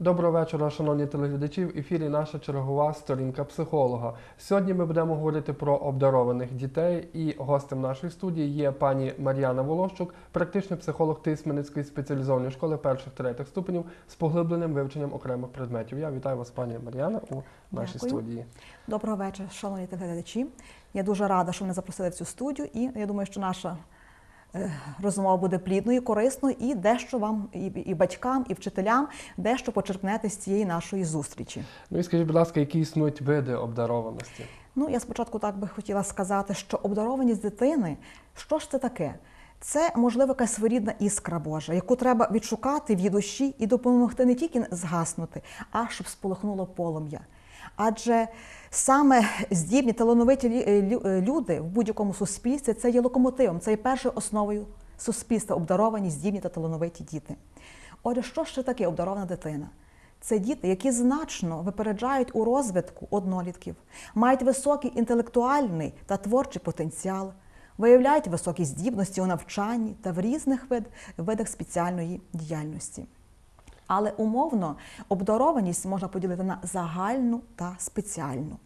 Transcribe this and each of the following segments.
Доброго вечора, шановні телеглядачі. В ефірі наша чергова сторінка психолога. Сьогодні ми будемо говорити про обдарованих дітей, і гостем нашої студії є пані Мар'яна Волощук, практичний психолог Тисменницької спеціалізованої школи перших третіх ступенів з поглибленим вивченням окремих предметів. Я вітаю вас, пані Мар'яна, у нашій Дякую. студії. Доброго вечора, шановні телеглядачі. Я дуже рада, що мене запросили в цю студію, і я думаю, що наша розмова буде плідною, корисною і дещо вам, і, і батькам, і вчителям, дещо почерпнете з цієї нашої зустрічі. Ну і скажіть, будь ласка, які існують види обдарованості? Ну, я спочатку так би хотіла сказати, що обдарованість дитини, що ж це таке? Це, можливо, якась своєрідна іскра Божа, яку треба відшукати в її душі і допомогти не тільки згаснути, а щоб сполохнуло полум'я. Адже саме здібні талановиті е, е, люди в будь-якому суспільстві це є локомотивом, це є першою основою суспільства, обдаровані, здібні та талановиті діти. Отже, що ще таке обдарована дитина? Це діти, які значно випереджають у розвитку однолітків, мають високий інтелектуальний та творчий потенціал, виявляють високі здібності у навчанні та в різних вид, видах спеціальної діяльності. Але умовно обдарованість можна поділити на загальну та спеціальну.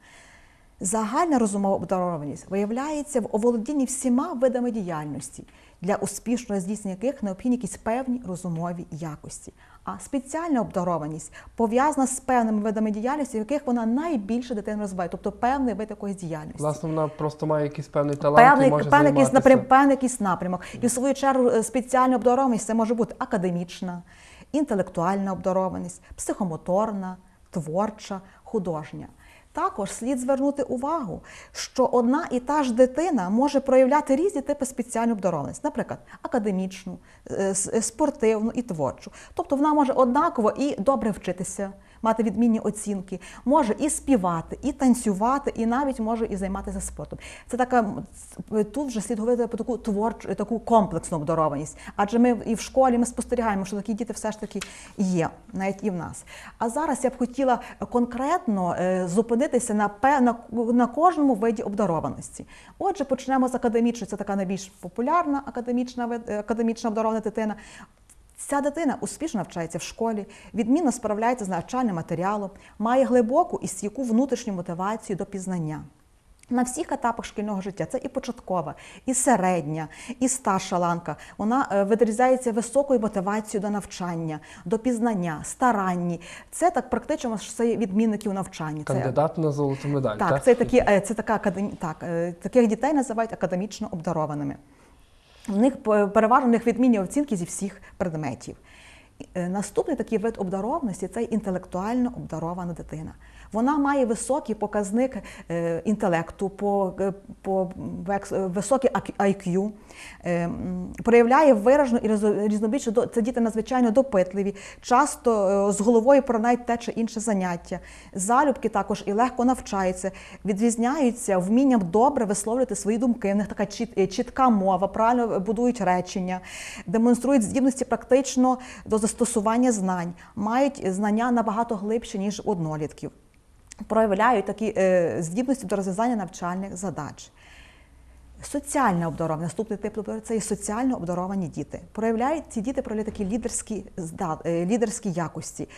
Загальна розумова обдарованість виявляється в оволодінні всіма видами діяльності, для успішного здійснення яких необхідні якісь певні розумові якості. А спеціальна обдарованість пов'язана з певними видами діяльності, в яких вона найбільше дитина розвиває, тобто певний вид якоїсь діяльності. Власне, вона просто має якийсь певний талант і Певний, може певний, якийсь напрям, певний якийсь напрямок. І в свою чергу е, спеціальна обдарованість це може бути академічна, інтелектуальна обдарованість, психомоторна, творча, художня. Також слід звернути увагу, що одна і та ж дитина може проявляти різні типи спеціальної обдарованості, наприклад, академічну, е, спортивну і творчу. Тобто вона може однаково і добре вчитися, мати відмінні оцінки, може і співати, і танцювати, і навіть може і займатися спортом. Це така тут вже слід говорити про таку творчу, таку комплексну обдарованість. Адже ми і в школі ми спостерігаємо, що такі діти все ж таки є, навіть і в нас. А зараз я б хотіла конкретно е, зупинитися на, на, на кожному виді обдарованості. Отже, почнемо з академічної. Це така найбільш популярна академічна е, академічна обдарована дитина. Ця дитина успішно навчається в школі, відмінно справляється з навчальним матеріалом, має глибоку і стійку внутрішню мотивацію до пізнання. На всіх етапах шкільного життя це і початкова, і середня, і старша ланка. Вона е, відрізняється високою мотивацією до навчання, до пізнання, старанні. Це так практично це відмінники у навчанні. Це Кандидат на золоту медаль. так, так? це такі, е, це така так, е, таких дітей називають академічно обдарованими. В них переважно в них відмінні оцінки зі всіх предметів. Е, Наступний такий вид обдарованості це інтелектуально обдарована дитина. Вона має високий показник е, інтелекту, по, е, по е, високий IQ, проявляє виражену і різнобічну це діти надзвичайно допитливі, часто з головою пронають те чи інше заняття. Залюбки також і легко навчаються, відрізняються вмінням добре висловлювати свої думки. В них така чіт- чітка мова, правильно будують речення, демонструють здібності практично до застосування знань, мають знання набагато глибше, ніж однолітків проявляють такі е, здібності до розв'язання навчальних задач. Соціальне обдаровані, наступний тип – це і соціально обдаровані діти. Проявляють ці діти проявляють такі лідерські е, лідерські якості.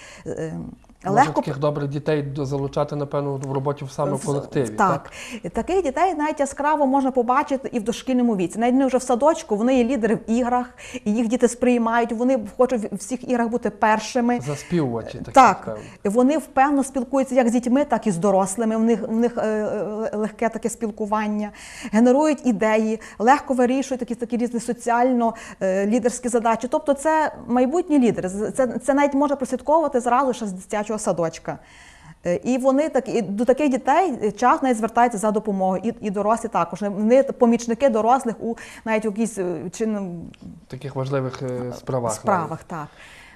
Може таких добрих дітей залучати, напевно, в роботі в саме в колективі. так. Таких дітей навіть яскраво можна побачити і в дошкільному віці. Навіть вони вже в садочку, вони є лідери в іграх, і їх діти сприймають, вони хочуть в всіх іграх бути першими. Заспівувачі такі, Так, певно. вони впевнено спілкуються як з дітьми, так і з дорослими. В них, в них е, е, легке таке спілкування, генерують ідеї, легко вирішують такі, такі різні соціально е, задачі. Тобто це майбутні лідери. Це, це навіть можна прослідковувати зразу ще з дитячого садочка. Е, І вони так і до таких дітей час навіть звертаються за допомогою, і, і дорослі також. Вони помічники дорослих у навіть у якійсь е, таких важливих е, справах. справах. Так.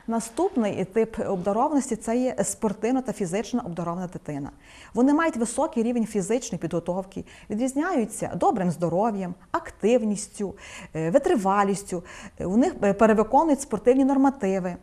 Наступний тип обдарованості це є спортивна та фізична обдарована дитина. Вони мають високий рівень фізичної підготовки, відрізняються добрим здоров'ям, активністю, витривалістю. У них перевиконують спортивні нормативи.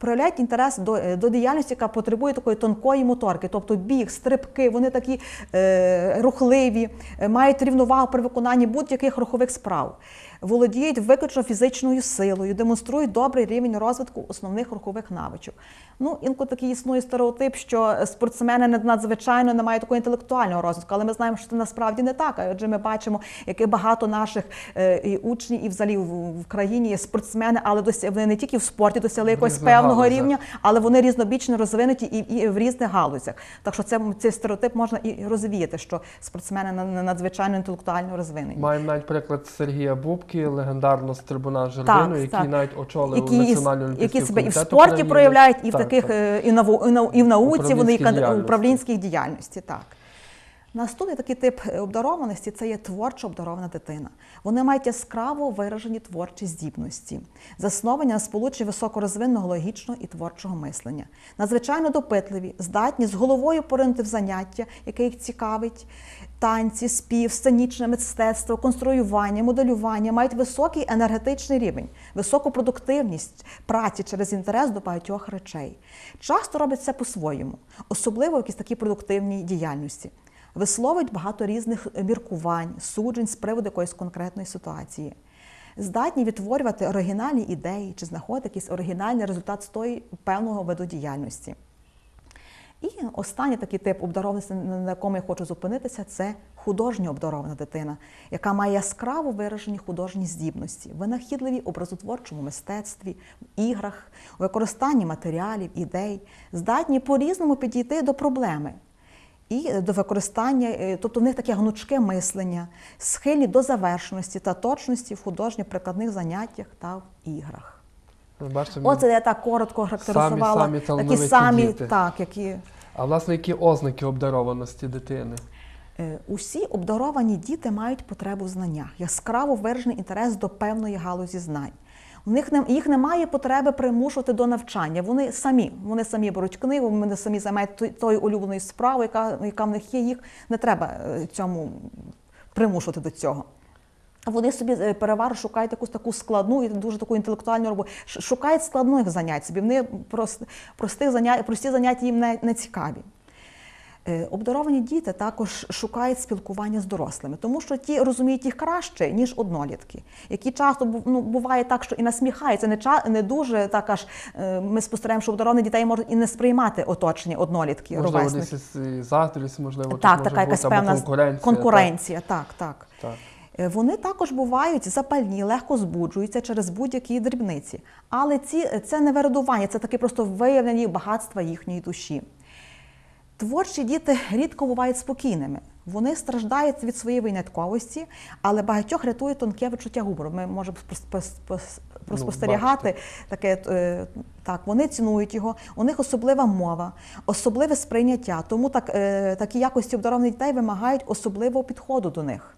Проявляють інтерес до, е, до діяльності, яка потребує такої тонкої моторки, тобто біг, стрибки, вони такі е, рухливі, е, мають рівновагу при виконанні будь-яких рухових справ. Володіють виключно фізичною силою, демонструють добрий рівень розвитку основних рухових навичок. Ну, інколи такий існує стереотип, що спортсмени надзвичайно не мають такого інтелектуального розвитку, але ми знаємо, що це насправді не так. Адже ми бачимо, яке багато наших е, і учнів, і взагалі в, в країні є спортсмени, але досяг, вони не тільки в спорті досягли якогось різних певного галузях. рівня, але вони різнобічно розвинуті і, і в різних галузях. Так що це цей стереотип можна і розвіяти, що спортсмени на- на- надзвичайно інтелектуально розвинені. Маємо навіть приклад Сергія Бубки, легендарного стрибуна з Жердину, який так. навіть очолив які, Національний які себе і в спорті України. проявляють, і в Так, таких так. е, і, на, і, на, і в науці, вони і Управлінській діяльності. Так. Наступний такий тип е, обдарованості це є творчо обдарована дитина. Вони мають яскраво виражені творчі здібності, засновані на сполученні високорозвинного логічного і творчого мислення. Надзвичайно допитливі, здатні з головою поринути в заняття, яке їх цікавить. Танці, спів, сценічне мистецтво, конструювання, моделювання мають високий енергетичний рівень, високу продуктивність праці через інтерес до багатьох речей. Часто роблять це по-своєму, особливо в якійсь такій продуктивній діяльності. Висловлюють багато різних міркувань, суджень з приводу якоїсь конкретної ситуації. Здатні відтворювати оригінальні ідеї чи знаходити якийсь оригінальний результат з тої певного виду діяльності. І останній такий тип обдарованості, на якому я хочу зупинитися, це художньо обдарована дитина, яка має яскраво виражені художні здібності, винахідливі в образотворчому мистецтві, в іграх, використанні матеріалів, ідей, здатні по-різному підійти до проблеми. І до використання, е, тобто в них таке гнучке мислення, схильні до завершеності та точності в художньо-прикладних заняттях та в іграх. Бачите, Оце я так коротко характеризувала самі такі самі, діти. так, які а власне які ознаки обдарованості дитини? Е, Усі обдаровані діти мають потребу в знаннях, яскраво виражений інтерес до певної галузі знань. У них не, їх немає потреби примушувати до навчання. Вони самі, вони самі беруть книгу, вони самі займають той- тою улюбленою справою, яка, яка в них є. Їх не треба е, цьому примушувати до цього. Вони собі е, перевару шукають якусь таку складну і дуже таку інтелектуальну роботу. Шукають складних занять собі. Вони прост, простих занять, прості заняття їм не, не цікаві. Е, Обдаровані діти також шукають спілкування з дорослими, тому що ті розуміють їх краще, ніж однолітки, які часто ну, буває так, що і насміхаються, не, ча- не дуже так аж е, ми спостерігаємо, що обдаровані дітей можуть і не сприймати оточення однолітки, Можливо, десь і заздрість, можливо, Так, може така якась бути, певна конкуренція. конкуренція. Так, так. Так, Вони також бувають запальні, легко збуджуються через будь-які дрібниці. Але ці, це не вирадування, це таке просто виявлення багатства їхньої душі. Творчі діти рідко бувають спокійними. Вони страждають від своєї винятковості, але багатьох рятує тонке відчуття гумору. Ми можемо спос- спос- спос- таке. е, Так, вони цінують його, у них особлива мова, особливе сприйняття. Тому так, е, такі якості обдарованих дітей вимагають особливого підходу до них.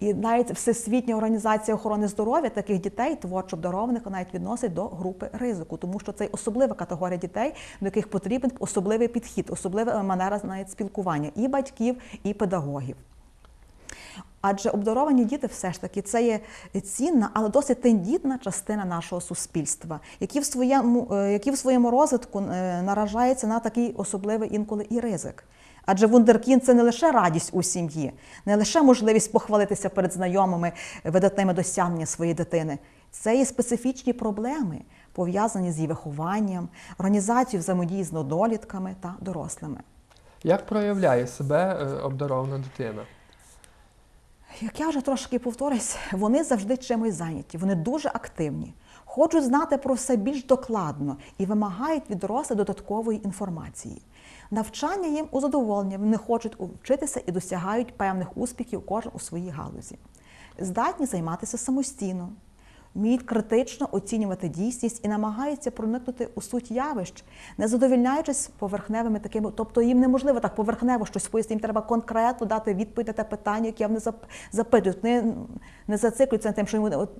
І навіть Всесвітня організація охорони здоров'я таких дітей, творчо обдарованих, навіть відносить до групи ризику, тому що це особлива категорія дітей, до яких потрібен особливий підхід, особлива манера навіть спілкування і батьків, і педагогів. Адже обдаровані діти все ж таки це є цінна, але досить тендітна частина нашого суспільства, які в своєму, е, які в своєму розвитку е, наражаються на такий особливий інколи і ризик. Адже вундеркінд це не лише радість у сім'ї, не лише можливість похвалитися перед знайомими видатними досягнення своєї дитини. Це і специфічні проблеми, пов'язані з її вихованням, організацією взаємодії з однолітками та дорослими. Як проявляє себе е, обдарована дитина? Як я вже трошки повторюсь, вони завжди чимось зайняті, вони дуже активні, хочуть знати про все більш докладно і вимагають від дорослих додаткової інформації. Навчання їм у задоволення, вони хочуть вчитися і досягають певних успіхів кожен у своїй галузі. Здатні займатися самостійно, вміють критично оцінювати дійсність і намагаються проникнути у суть явищ, не задовільняючись поверхневими такими, тобто їм неможливо так поверхнево щось пояснити, їм треба конкретно дати відповідь на те питання, яке вони запитують. Не, не зациклюються на тим, що вони, от,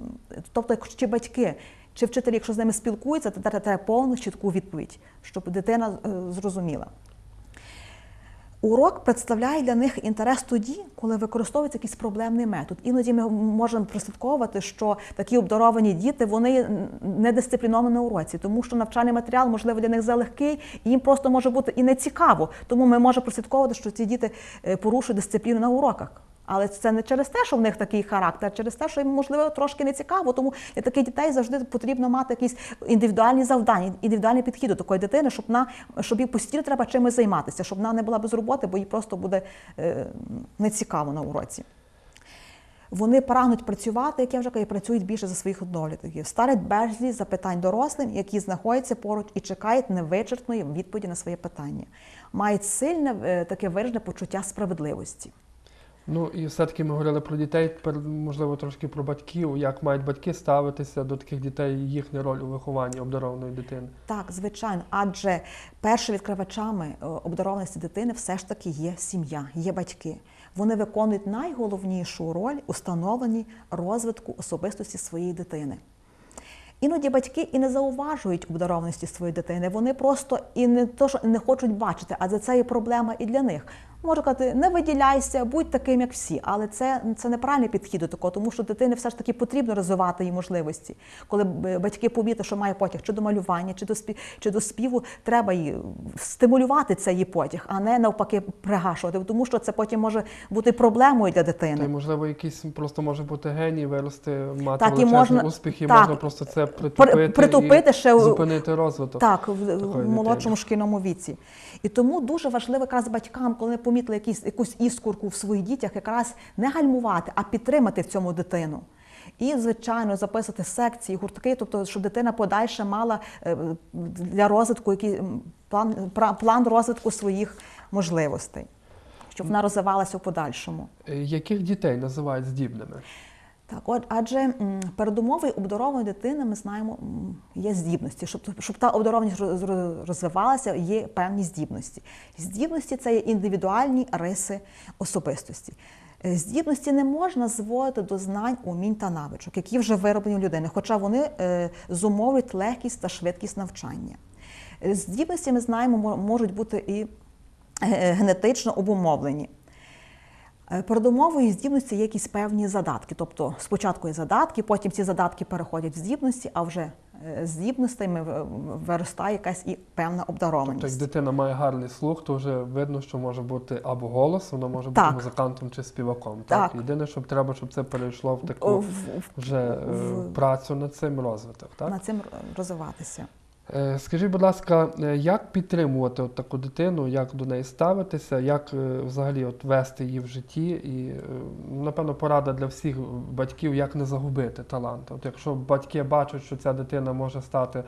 тобто, чи батьки. Чи вчителі, якщо з ними спілкуються, то треба повну чітку відповідь, щоб дитина е, зрозуміла. Урок представляє для них інтерес тоді, коли використовується якийсь проблемний метод. Іноді ми можемо прослідковувати, що такі обдаровані діти вони не дисципліновані на уроці, тому що навчальний матеріал, можливо, для них залегкий, і їм просто може бути і не цікаво. Тому ми можемо прослідковувати, що ці діти е, порушують дисципліну на уроках. Але це не через те, що в них такий характер, через те, що їм можливо трошки не цікаво. Тому для таких дітей завжди потрібно мати якісь індивідуальні завдання, індивідуальний підхід до такої дитини, щоб вона, щоб їй постійно треба чимось займатися, щоб вона не була без роботи, бо їй просто буде е, нецікаво на уроці. Вони прагнуть працювати, як я вже кажу, працюють більше за своїх однолітків. Ставлять безліч запитань дорослим, які знаходяться поруч і чекають невичерпної відповіді на своє питання. Мають сильне е, таке виражене почуття справедливості. Ну і все-таки ми говорили про дітей, тепер можливо трошки про батьків, як мають батьки ставитися до таких дітей, їхня роль у вихованні обдарованої дитини. Так, звичайно, адже першими відкривачами е, обдарованості дитини все ж таки є сім'я, є батьки. Вони виконують найголовнішу роль у становленні розвитку особистості своєї дитини. Іноді батьки і не зауважують обдарованості своєї дитини. Вони просто і не то, що не хочуть бачити, а за це є проблема і для них. Можу казати, не виділяйся, будь таким, як всі, але це, це неправильний підхід до такого, тому що дитині все ж таки потрібно розвивати її можливості. Коли батьки помітять, що має потяг чи до малювання, чи до спів, чи до співу, треба її стимулювати цей її потяг, а не навпаки пригашувати, тому що це потім може бути проблемою для Та й дитини. можливо, якийсь просто може бути геній, вирости, мати Так, і можна- успіх, і так. можна просто це притупити, притупити і ще зупинити розвиток. Так, в, в молодшому дитини. шкільному віці. І тому дуже важливо якраз батькам, коли вони помітили якісь, якусь іскорку в своїх дітях, якраз не гальмувати, а підтримати в цьому дитину. І, звичайно, записати секції, гуртки, тобто, щоб дитина подальше мала е, для розвитку який, план, план розвитку своїх можливостей, щоб вона розвивалася в подальшому. Е, Яких дітей називають здібними? Так, от, адже м, передумовою обдарованої дитини ми знаємо є здібності. Щоб, щоб та обдарованість роз- роз- розвивалася, є певні здібності. Здібності це є індивідуальні риси особистості. Е, Здібності не можна зводити до знань, умінь та навичок, які вже вироблені у людини, хоча вони е, зумовлюють легкість та швидкість навчання. Е, Здібності ми знаємо, можуть бути і генетично обумовлені. Е, Передумовою здібності є якісь певні задатки. Тобто спочатку є задатки, потім ці задатки переходять в здібності, а вже е, з здібностями виростає якась і певна Тобто, як дитина має гарний слух, то вже видно, що може бути або голос, вона може бути Так. музикантом чи співаком. Так? Так. Єдине, щоб треба, щоб це перейшло в таку в- в- вже е, в- працю над цим розвиток. Так? Над цим розвиватися. Е, Скажіть, будь ласка, е, як підтримувати от таку дитину, як до неї ставитися, як е, взагалі от вести її в житті? І, напевно, порада для всіх батьків, як не загубити талант. От якщо батьки бачать, що ця дитина може стати,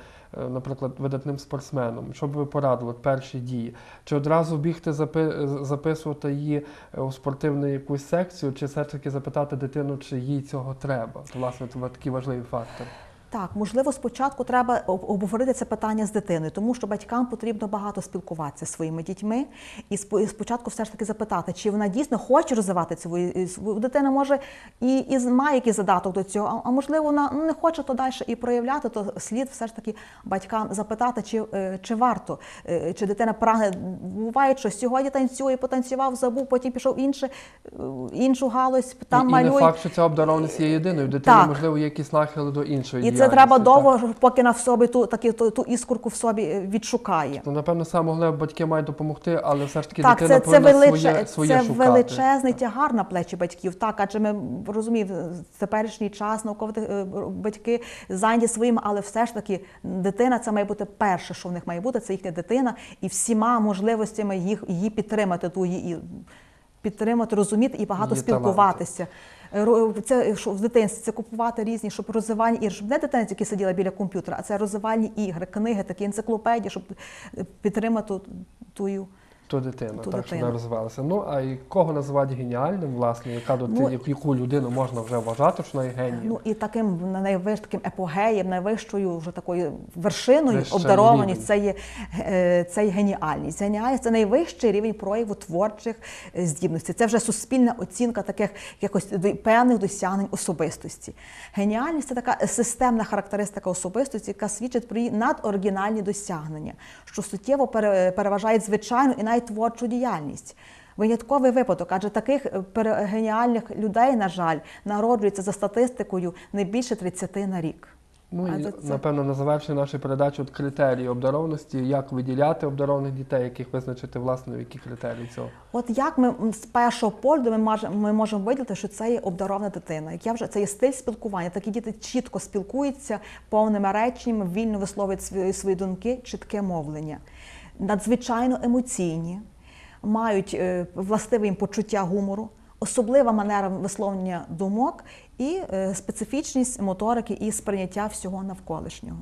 наприклад, видатним спортсменом, що б ви порадили перші дії? Чи одразу бігти запи- записувати її у спортивну якусь секцію, чи все ж таки запитати дитину, чи їй цього треба? Власне, це такий важливий фактор. Так, можливо, спочатку треба обговорити це питання з дитиною, тому що батькам потрібно багато спілкуватися зі своїми дітьми, і спо- спочатку все ж таки запитати, чи вона дійсно хоче розвивати і свою- дитина може і, і з- має якийсь задаток до цього, а, можливо, вона ну, не хоче то далі і проявляти, то слід все ж таки батькам запитати, чи, е, чи варто, е, чи дитина прагне. Буває, що сьогодні танцює, потанцював, забув, потім пішов інше, е, іншу галузь, там і, і не факт, що ця обдарованість є єдиною. Так. можливо, є якісь нахили до іншої І це треба так. довго, поки на в собі ту, такі, ту, ту іскорку в собі е, відшукає. Ну, напевно, саме головне, батьки мають допомогти, але все ж таки Так, дитина це, це, повинна своє, своє це шукати. величезний тягар на плечі батьків. Так, адже ми розуміємо, в теперішній час наукові е, батьки зайняті своїм, але все ж таки дитина це має бути перше, що в них має бути, це їхня дитина, і всіма можливостями їх, її підтримати, ту її підтримати, розуміти і багато Її спілкуватися. Ро- Це що в дитинстві це купувати різні, щоб розвивальні ігри, щоб не дитина тільки сиділа біля комп'ютера, а це розвивальні ігри, книги, такі енциклопедії, щоб е, підтримати тую. То дитина, Ту так, дитину. вона розвивалася. Ну, а і кого називати геніальним, власне, яка до Ну, яку людину можна вже вважати, що вона є генієм? Ну і таким найвищим таким епогеєм, найвищою вже такою вершиною обдарованість це є, е, це є геніальність. Геніальність це найвищий рівень прояву творчих е, здібностей. Це вже суспільна оцінка таких якось певних досягнень особистості. Геніальність це така системна характеристика особистості, яка свідчить про її надоригінальні досягнення, що суттєво пере- переважають звичайну і навіть розвивають творчу діяльність. Винятковий випадок, адже таких е, геніальних людей, на жаль, народжується за статистикою не більше 30 на рік. Ну і це- напевно на завершення нашої передачі от критерії обдарованості, як виділяти обдарованих дітей, яких визначити власне, які критерії цього. От як ми з першого погляду ми можемо, ми можемо виділити, що це є обдарована дитина. Як я вже це є стиль спілкування. Такі діти чітко спілкуються повними реченнями, вільно висловлюють свої, свої думки, чітке мовлення, надзвичайно емоційні, мають е, властиве їм почуття гумору, особлива манера висловлення думок і е, специфічність моторики і сприйняття всього навколишнього.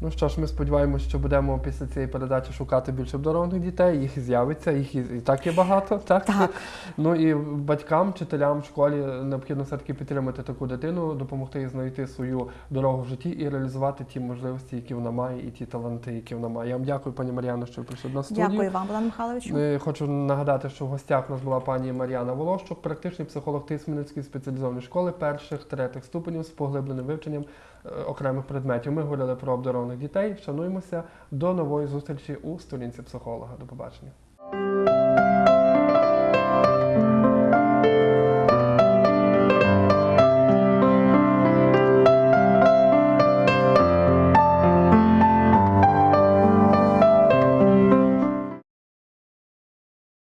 Ну що ж, ми сподіваємося, що будемо після цієї передачі шукати більше обдарованих дітей. Їх з'явиться, їх і, і так є багато. Так? Так. Ну і батькам, вчителям в школі необхідно все-таки підтримати таку дитину, допомогти їй знайти свою дорогу в житті і реалізувати ті можливості, які вона має, і ті таланти, які вона має. Я вам дякую, пані Мар'яно, що ви прийшли до студію. Дякую вам, Богдан Михайловичу. Е, Хочу нагадати, що в гостях у нас була пані Мар'яна Волощук, практичний психолог Тисменницької спеціалізованої школи перших третіх ступенів з поглибленим вивченням е, окремих предметів. Ми говорили про обдарованих дітей. Вшануємося До нової зустрічі у сторінці психолога. До побачення.